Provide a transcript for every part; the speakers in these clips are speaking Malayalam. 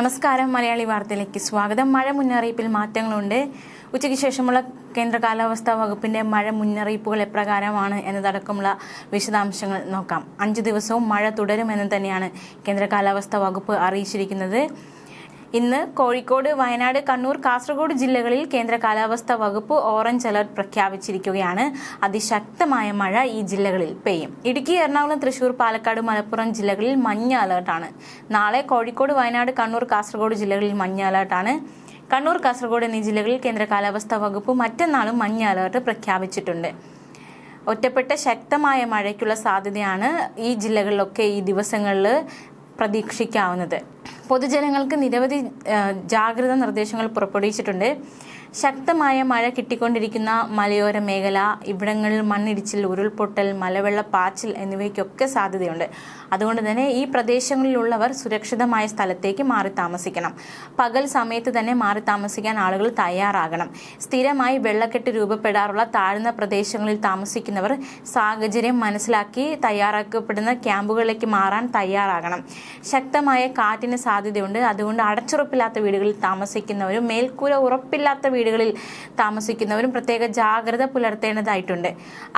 നമസ്കാരം. മലയാളി വാർത്തയിലേക്ക് സ്വാഗതം. മഴ മുന്നറിയിപ്പിൽ മാറ്റങ്ങളുണ്ട്. ഉച്ചയ്ക്ക് ശേഷമുള്ള കേന്ദ്ര കാലാവസ്ഥാ വകുപ്പിന്റെ മഴ മുന്നറിയിപ്പുകൾ എപ്രകാരമാണ് എന്നതടക്കമുള്ള വിശദാംശങ്ങൾ നോക്കാം. അഞ്ചു ദിവസവും മഴ തുടരുമെന്ന് തന്നെയാണ് കേന്ദ്ര കാലാവസ്ഥാ വകുപ്പ് അറിയിച്ചിരിക്കുന്നത്. ഇന്ന് കോഴിക്കോട് വയനാട് കണ്ണൂർ കാസർഗോഡ് ജില്ലകളിൽ കേന്ദ്ര കാലാവസ്ഥാ വകുപ്പ് ഓറഞ്ച് അലർട്ട് പ്രഖ്യാപിച്ചിരിക്കുകയാണ്. അതിശക്തമായ മഴ ഈ ജില്ലകളിൽ പെയ്യും. ഇടുക്കി എറണാകുളം തൃശൂർ പാലക്കാട് മലപ്പുറം ജില്ലകളിൽ മഞ്ഞ അലർട്ടാണ്. നാളെ കോഴിക്കോട് വയനാട് കണ്ണൂർ കാസർഗോഡ് ജില്ലകളിൽ മഞ്ഞ അലർട്ടാണ്. കണ്ണൂർ കാസർഗോഡ് എന്നീ ജില്ലകളിൽ കേന്ദ്ര കാലാവസ്ഥാ വകുപ്പ് മറ്റന്നാളും മഞ്ഞ അലർട്ട് പ്രഖ്യാപിച്ചിട്ടുണ്ട്. ഒറ്റപ്പെട്ട ശക്തമായ മഴയ്ക്കുള്ള സാധ്യതയാണ് ഈ ജില്ലകളിലൊക്കെ ഈ ദിവസങ്ങളിൽ പ്രതീക്ഷിക്കാവുന്നത്. പൊതുജനങ്ങൾക്ക് നിരവധി ജാഗ്രത നിർദ്ദേശങ്ങൾ പുറപ്പെടുവിച്ചിട്ടുണ്ട്. ശക്തമായ മഴ കിട്ടിക്കൊണ്ടിരിക്കുന്ന മലയോര മേഖല ഇവിടങ്ങളിൽ മണ്ണിടിച്ചിൽ ഉരുൾപൊട്ടൽ മലവെള്ള മലവെള്ളപ്പാച്ചിൽ എന്നിവയ്ക്കൊക്കെ സാധ്യതയുണ്ട്. അതുകൊണ്ട് തന്നെ ഈ പ്രദേശങ്ങളിലുള്ളവർ സുരക്ഷിതമായ സ്ഥലത്തേക്ക് മാറി താമസിക്കണം. പകൽ സമയത്ത് തന്നെ മാറി താമസിക്കാൻ ആളുകൾ തയ്യാറാകണം. സ്ഥിരമായി വെള്ളക്കെട്ട് രൂപപ്പെടാറുള്ള താഴ്ന്ന പ്രദേശങ്ങളിൽ താമസിക്കുന്നവർ സാഹചര്യം മനസ്സിലാക്കി തയ്യാറാക്കപ്പെടുന്ന ക്യാമ്പുകളിലേക്ക് മാറാൻ തയ്യാറാകണം. ശക്തമായ കാറ്റിന് സാധ്യതയുണ്ട്. അതുകൊണ്ട് അടച്ചുറപ്പില്ലാത്ത വീടുകളിൽ താമസിക്കുന്നവരും മേൽക്കൂര ഉറപ്പില്ലാത്ത വീടുകളിൽ താമസിക്കുന്നവരും പ്രത്യേക ജാഗ്രത പുലർത്തേണ്ടതായിട്ടുണ്ട്.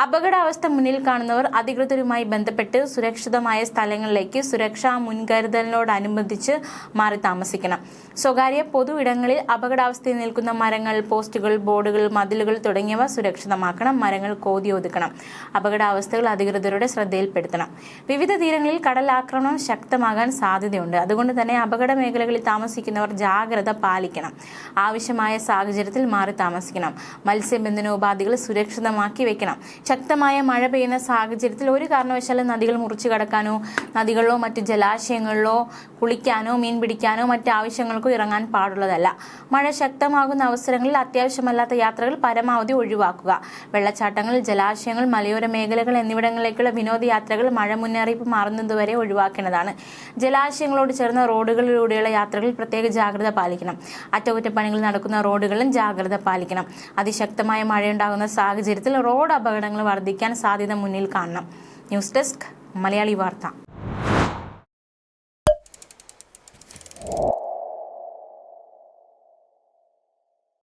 അപകടാവസ്ഥ മുന്നിൽ കാണുന്നവർ അധികൃതരുമായി ബന്ധപ്പെട്ട് സുരക്ഷിതമായ സ്ഥലങ്ങളിലേക്ക് സുരക്ഷാ മുൻകരുതലിനോടനുബന്ധിച്ച് മാറി താമസിക്കണം. സ്വകാര്യ പൊതു ഇടങ്ങളിൽ അപകടാവസ്ഥയിൽ നിൽക്കുന്ന മരങ്ങൾ പോസ്റ്റുകൾ ബോർഡുകൾ മതിലുകൾ തുടങ്ങിയവ സുരക്ഷിതമാക്കണം. മരങ്ങൾ കോതി ഒതുക്കണം. അപകടാവസ്ഥകൾ അധികൃതരുടെ ശ്രദ്ധയിൽപ്പെടുത്തണം. വിവിധ തീരങ്ങളിൽ കടൽ കടലാക്രമണം ശക്തമാകാൻ സാധ്യതയുണ്ട്. അതുകൊണ്ട് തന്നെ അപകട മേഖലകളിൽ താമസിക്കുന്നവർ ജാഗ്രത പാലിക്കണം. ആവശ്യമായ സാഹചര്യത്തിൽ മാറി താമസിക്കണം. മത്സ്യബന്ധനോപാധികൾ സുരക്ഷിതമാക്കി വെക്കണം. ശക്തമായ മഴ പെയ്യുന്ന സാഹചര്യത്തിൽ ഒരു കാരണവശാലും നദികൾ മുറിച്ചു കടക്കാനോ നദികളിലോ മറ്റ് ജലാശയങ്ങളിലോ കുളിക്കാനോ മീൻ പിടിക്കാനോ മറ്റ് ആവശ്യങ്ങൾക്കോ ഇറങ്ങാൻ പാടുള്ളതല്ല. മഴ ശക്തമാകുന്ന അവസരങ്ങളിൽ അത്യാവശ്യമല്ലാത്ത യാത്രകൾ പരമാവധി ഒഴിവാക്കുക. വെള്ളച്ചാട്ടങ്ങൾ ജലാശയങ്ങൾ മലയോര മേഖലകൾ എന്നിവിടങ്ങളിലേക്കുള്ള വിനോദയാത്രകൾ മഴ മുന്നറിയിപ്പ് മാറുന്നതുവരെ ഒഴിവാക്കേണ്ടതാണ്. ജലാശയങ്ങളോട് ചേർന്ന റോഡുകളിലൂടെയുള്ള യാത്രകളിൽ പ്രത്യേക ജാഗ്രത പാലിക്കണം. അറ്റകുറ്റപ്പണികൾ നടക്കുന്ന റോഡുകളിലും ജാഗ്രത പാലിക്കണം. അതിശക്തമായ മഴയുണ്ടാകുന്ന സാഹചര്യത്തിൽ റോഡ് അപകടങ്ങൾ വർദ്ധിക്കാൻ സാധ്യത മുന്നിൽ കാണണം. ന്യൂസ് ഡെസ്ക് മലയാളി വാർത്ത.